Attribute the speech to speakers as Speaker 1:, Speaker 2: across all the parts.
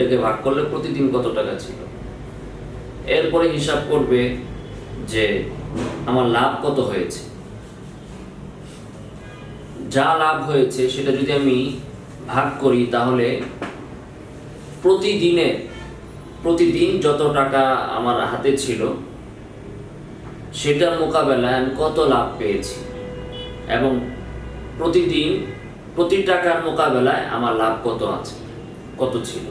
Speaker 1: এটাকে ভাগ করলে প্রতিদিন কত টাকা ছিল? এরপরে হিসাব করবে যে আমার লাভ কত হয়েছে। যা লাভ হয়েছে সেটা যদি আমি ভাগ করি তাহলে প্রতিদিনে, প্রতিদিন যত টাকা আমার হাতে ছিল, সেটার মোকাবেলায় আমি কত লাভ পেয়েছি। এবং প্রতিদিন প্রতি টাকার মোকাবেলায় আমার লাভ কত আছে, কত ছিল?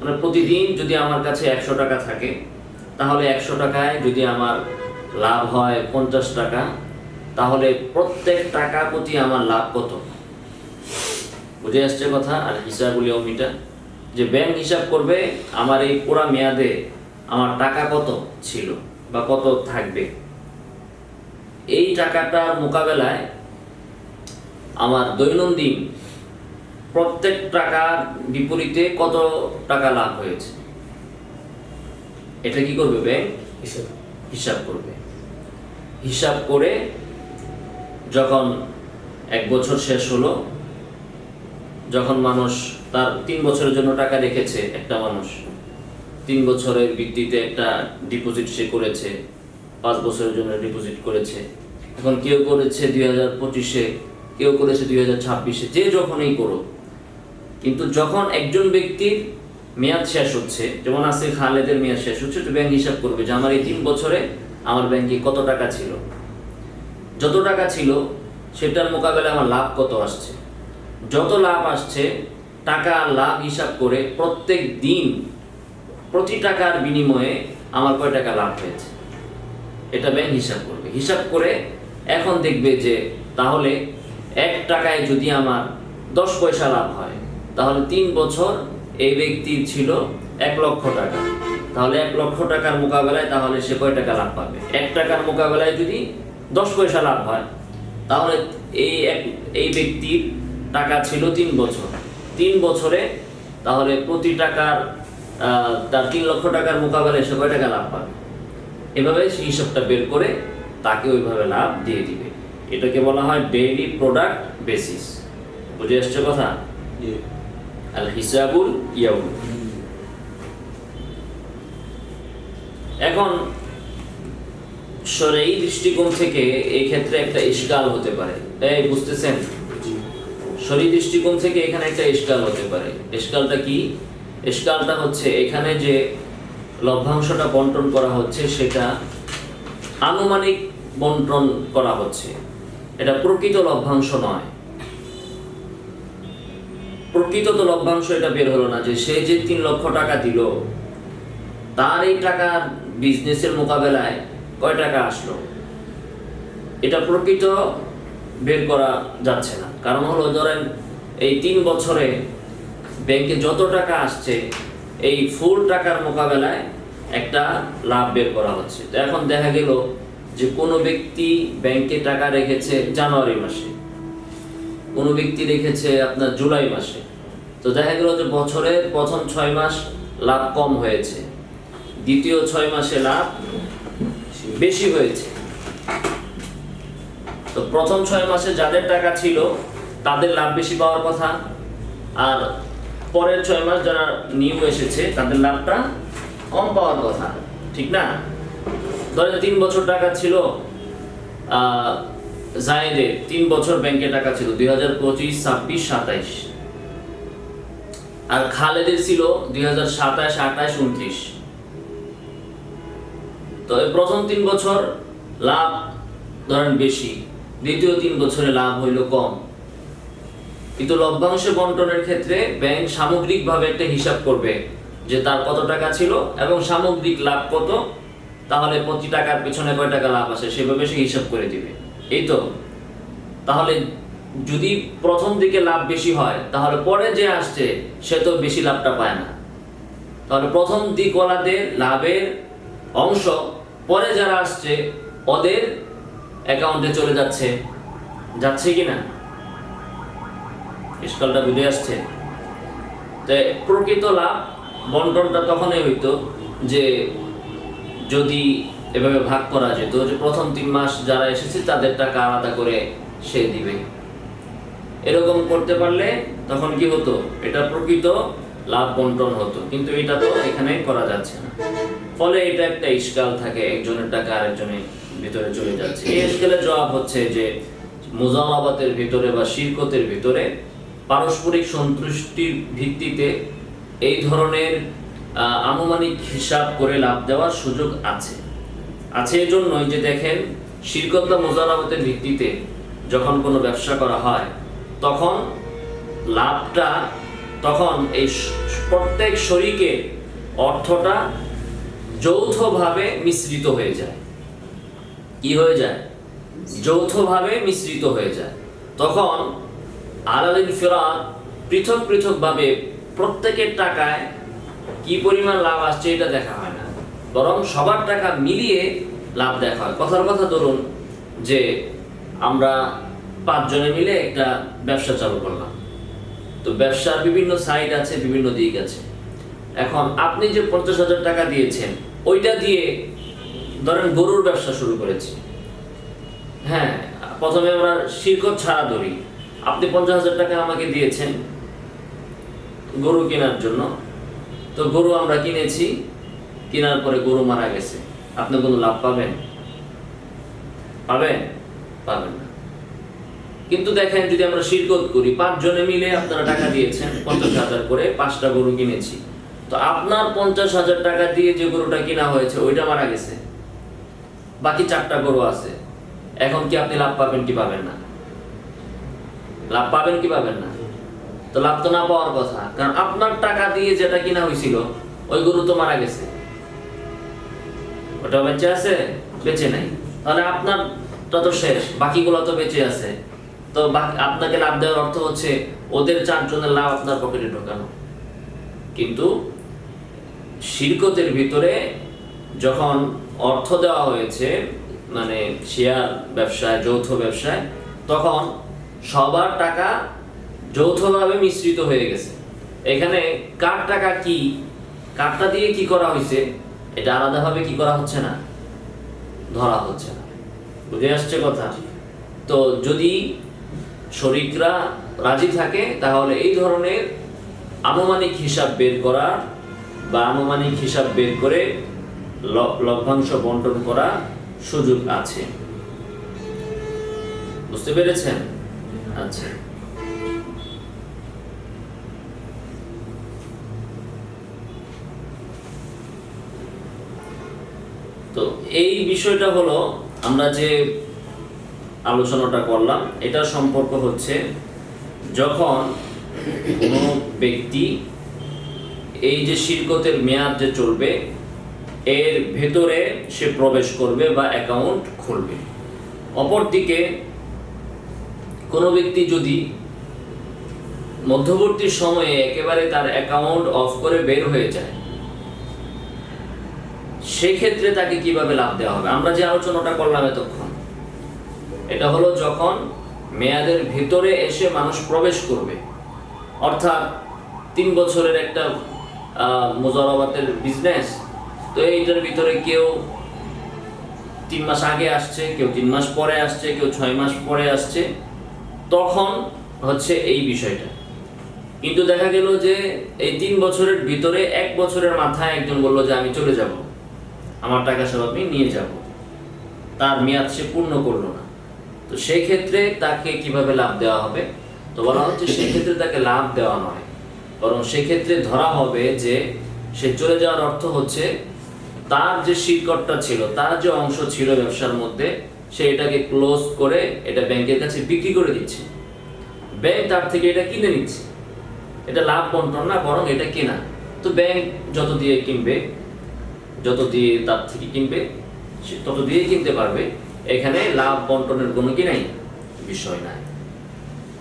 Speaker 1: মানে প্রতিদিন যদি আমার কাছে একশো টাকা থাকে, তাহলে একশো টাকায় যদি আমার লাভ হয় পঞ্চাশ টাকা, তাহলে প্রত্যেক টাকা প্রতি আমার লাভ কত? বুঝে আসছে কথা? আর হিসাবগুলি অমিটা যে ব্যাংক হিসাব করবে, আমার এই পুরা মেয়াদে আমার টাকা কত ছিল বা কত থাকবে? এই টাকাটার মোকাবেলায় আমার দৈনন্দিন প্রত্যেক টাকার বিপরীতে কত টাকা লাভ হয়েছে? এটা কি করবে ব্যাংক?
Speaker 2: হিসাব।
Speaker 1: হিসাব করবে। হিসাব করে যখন এক বছর শেষ হলো যখন মানুষ তার তিন বছরের জন্য টাকা রেখেছে একটা মানুষ তিন বছরের ভিত্তিতে একটা ডিপোজিট সে করেছে পাঁচ বছরের জন্য ডিপোজিট করেছে। এখন কেউ করেছে দুই হাজার পঁচিশে কেউ করেছে দুই হাজার ছাব্বিশে যে যখনই করো কিন্তু যখন একজন ব্যক্তির মেয়াদ শেষ হচ্ছে, যেমন আছে খালেদের মেয়াদ শেষ হচ্ছে তো ব্যাংক হিসাব করবে যে আমার এই তিন বছরে আমার ব্যাংকে কত টাকা ছিল। যত টাকা ছিল, সেটার মোকাবেলায় আমার লাভ কত আসছে? যত লাভ আসছে, টাকা লাভ হিসাব করে প্রত্যেক দিন প্রতি টাকার বিনিময়ে আমার কয় টাকা লাভ হয়েছে? এটা ব্যাংক হিসাব করবে। হিসাব করে এখন দেখবে যে তাহলে এক টাকায় যদি আমার দশ পয়সা লাভ হয় তাহলে তিন বছর এই ব্যক্তির ছিল এক লক্ষ টাকা। তাহলে এক লক্ষ টাকার মোকাবেলায় তাহলে সে কয় টাকা লাভ পাবে? এক টাকার মোকাবেলায় যদি দশ পয়সা লাভ হয়, তাহলে এই এক, এই ব্যক্তির টাকা ছিল তিন বছর। তিন বছরে তাহলে প্রতি টাকার তার তিন লক্ষ টাকার মোকাবেলায় সে কয় টাকা লাভ পাবে? এভাবে সেই হিসাবটা বের করে তাকে ওইভাবে লাভ দিয়ে দিবে। এটাকে বলা হয় ডেইলি প্রোডাক্ট বেসিস। বুঝে আসছে কথা? আল হিসাবুল ইয়াউম। এখন সরেই দৃষ্টিকোণ থেকে এই ক্ষেত্রে একটা ইস্কাল হতে পারে। এই বুঝতেছেন? শরী দৃষ্টিকোণ থেকে এখানে একটা ইস্কাল হতে পারে। ইস্কালটা কি? ইস্কালটা হচ্ছে এখানে যে লভ্যাংশটা বন্টন করা হচ্ছে সেটা আনুমানিক বন্টন করা হচ্ছে। এটা প্রকৃত লভ্যাংশ নয়। প্রকৃত তো লভ্যাংশ এটা বের হলো না যে সে যে তিন লক্ষ টাকা দিল, তার এই টাকার বিজনেসের মোকাবেলায় কয় টাকা আসলো? এটা প্রকৃত বের করা যাচ্ছে না। কারণ হলো, ধরেন এই তিন বছরে ব্যাংকে যত টাকা আসছে, এই ফুল টাকার মোকাবেলায় একটা লাভ বের করা হচ্ছে। তো এখন দেখা গেল যে কোনো ব্যক্তি ব্যাংকে টাকা রেখেছে জানুয়ারি মাসে। কোনো ব্যক্তি রেখেছে আপনার জুলাই মাসে। তো দেখা গেল যে বছরের প্রথম ছয় মাস লাভ কম হয়েছে। দ্বিতীয় ছয় মাসে লাভ বেশি হয়েছে। তো প্রথম ছয় মাসে যাদের টাকা ছিল, তাদের লাভ বেশি পাওয়ার কথা। আর পরের ছয় মাস যারা নিউ এসেছে, তাদের লাভটা কম পাওয়ার কথা। ঠিক না? ধরেন তিন বছর টাকা ছিল জায়েদের তিন বছর ব্যাংকে টাকা ছিল, দুই হাজার পঁচিশ, ছাব্বিশ, সাতাইশ। আর খালেদের ছিল দুই হাজার সাতাশ, আঠাশ, উনত্রিশ। তো প্রথম তিন বছর লাভ ধরেন বেশি, দ্বিতীয় তিন বছরে লাভ হইল কম। কিন্তু লভ্যাংশ বন্টনের ক্ষেত্রে ব্যাংক সামগ্রিকভাবে একটা হিসাব করবে যে তার কত টাকা ছিল এবং সামগ্রিক লাভ কত, তাহলে প্রতি টাকার পেছনে কয় টাকা লাভ আসে সেভাবে সে হিসাব করে দিবে। এই তো। তাহলে যদি প্রথম দিকে লাভ বেশি হয়, তাহলে পরে যে আসছে, সে তো বেশি লাভটা পায় না। তাহলে প্রথম দিকওয়ালাদের লাভের অংশ পরে যারা আসছে, ওদের অ্যাকাউন্টে চলে যাচ্ছে। যাচ্ছে কি না? ইস্কালটা বুঝে আসছে। তো প্রকৃত লাভ বন্টনটা তখনই হইতো যে যদি এভাবে ভাগ করা যেত যে প্রথম তিন মাস যারা এসেছে তাদের টাকা আলাদা করে সে দিবে। এরকম করতে পারলে তখন কি হতো? এটা প্রকৃত লাভ বন্টন হতো। কিন্তু এটা তো এখানে করা যাচ্ছে না। ফলে এটা একটা ইস্কাল থাকে, একজনের টাকা আরেকজনের ভিতরে চলে যাচ্ছে। এই ইস্কালের জবাব হচ্ছে যে মুজামাবাতের ভিতরে বা শিরকতের ভিতরে পারস্পরিক সন্তুষ্টির ভিত্তিতে এই ধরনের আনুমানিক হিসাব করে লাভ দেওয়ার সুযোগ আছে। আছে এই জন্যই যে দেখেন, শিরকত বা মোজারাবতের ভিত্তিতে যখন কোনো ব্যবসা করা হয়, তখন লাভটা, তখন এই প্রত্যেক শরিকে অর্থটা যৌথভাবে মিশ্রিত হয়ে যায়। কি হয়ে যায়? যৌথভাবে মিশ্রিত হয়ে যায়। তখন আলাদিন ফেরা পৃথক পৃথকভাবে প্রত্যেকের টাকায় কি পরিমাণ লাভ আসছে এটা দেখা হয়। বরং সবার টাকা মিলিয়ে লাভ দেখা হয়। কথার কথা ধরুন যে আমরা পাঁচজনে মিলে একটা ব্যবসা চালু করলাম। তো ব্যবসার বিভিন্ন সাইড আছে, বিভিন্ন দিক আছে। এখন আপনি যে পঞ্চাশ হাজার টাকা দিয়েছেন, ওইটা দিয়ে ধরেন গরুর ব্যবসা শুরু করেছি। হ্যাঁ প্রথমে আমরা শিরকত ছাড়া ধরি। আপনি পঞ্চাশ হাজার টাকা আমাকে দিয়েছেন গরু কেনার জন্য। তো গরু আমরা কিনেছি কেনার পরে গরু মারা গেছে, আপনি কোনো লাভ পাবেন? পাবেন? পাবেন না। কিন্তু দেখেন, যদি আমরা শিরকত করি, পাঁচজনে মিলে আপনারা টাকা দিয়েছেন, পঞ্চাশ হাজার করে পাঁচটা গরু কিনেছি। তো আপনার পঞ্চাশ হাজার টাকা দিয়ে যে গরুটা কিনা হয়েছে, ওইটা মারা গেছে। বাকি চারটা গরু আছে। এখন কি আপনি লাভ পাবেন কি পাবেন না? লাভ পাবেন কি পাবেন না? তো লাভ তো না পাওয়ার কথা, কারণ আপনার টাকা দিয়ে যেটা কিনা হয়েছিল, ওই গরু তো মারা গেছে। ওটা বেঁচে আছে? বেঁচে নাই। তাহলে আপনার তো শেষ, বাকিগুলো তো বেঁচে আছে। তো আপনাকে লাভ দেওয়ার অর্থ হচ্ছে ওদের চারজনের লাভ আপনার পকেটে ঢোকানো। কিন্তু শিরকতের ভিতরে যখন অর্থ দেওয়া হয়েছে মানে শেয়ার ব্যবসায়, যৌথ ব্যবসায়, তখন সবার টাকা যৌথভাবে মিশ্রিত হয়ে গেছে। এখানে কার টাকা কি, কারটা দিয়ে কি করা হয়েছে? এটা আলাদাভাবে কি করা হচ্ছে না? ধরা হচ্ছে না। বুঝে আসছে কথা? তো যদি শরিকরা রাজি থাকে তাহলে এই ধরনের আনুমানিক হিসাব বের করা বা আনুমানিক হিসাব বের করে লভ্যাংশ বন্টন করা সুযোগ আছে। বুঝতে পেরেছেন? আচ্ছা। তো এই বিষয়টা হলো আমরা যে আলোচনাটা করলাম এটা সম্পর্ক হচ্ছে যখন কোনো ব্যক্তি এই যে শিরকতের মেয়াদ যে চলবে, এর ভেতরে সে প্রবেশ করবে বা অ্যাকাউন্ট খুলবে। অপরদিকে কোনো ব্যক্তি যদি মধ্যবর্তী সময়ে একেবারে তার অ্যাকাউন্ট অফ করে বের হয়ে যায় সেক্ষেত্রে তাকে কীভাবে লাভ দেওয়া হবে? আমরা যে আলোচনাটা করলাম এতক্ষণ, এটা হলো যখন মেয়াদের ভিতরে এসে মানুষ প্রবেশ করবে, অর্থাৎ তিন বছরের একটা মোজারাবাতের বিজনেস তো এইটার ভিতরে কেউ তিন মাস আগে আসছে, কেউ তিন মাস পরে আসছে, কেউ ছয় মাস পরে আসছে, তখন হচ্ছে এই বিষয়টা। কিন্তু দেখা গেল যে এই তিন বছরের ভিতরে এক বছরের মাথায় একজন বলল যে, আমি চলে যাব। আমার টাকা সব আমি নিয়ে যাব। তার মেয়াদ সে পূর্ণ করল না। তো সেই ক্ষেত্রে তাকে কীভাবে লাভ দেওয়া হবে? তো বলা হচ্ছে সেই ক্ষেত্রে তাকে লাভ দেওয়া নয়। বরং সেক্ষেত্রে ধরা হবে যে সে চলে যাওয়ার অর্থ হচ্ছে তার যে শিকড়টা ছিল, তার যে অংশ ছিল ব্যবসার মধ্যে, সে এটাকে ক্লোজ করে এটা ব্যাংকের কাছে বিক্রি করে দিচ্ছে। ব্যাংক তার থেকে এটা কিনে নিচ্ছে। এটা লাভ বন্টন না, বরং এটা কেনা। তো ব্যাংক যত দিয়ে কিনবে যত দিয়ে তার থেকে কিনবে তত দিয়ে কিনতে পারবে। এখানে লাভ বন্টনের কোনো কি নাই? বিষয় নাই।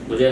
Speaker 1: বুঝে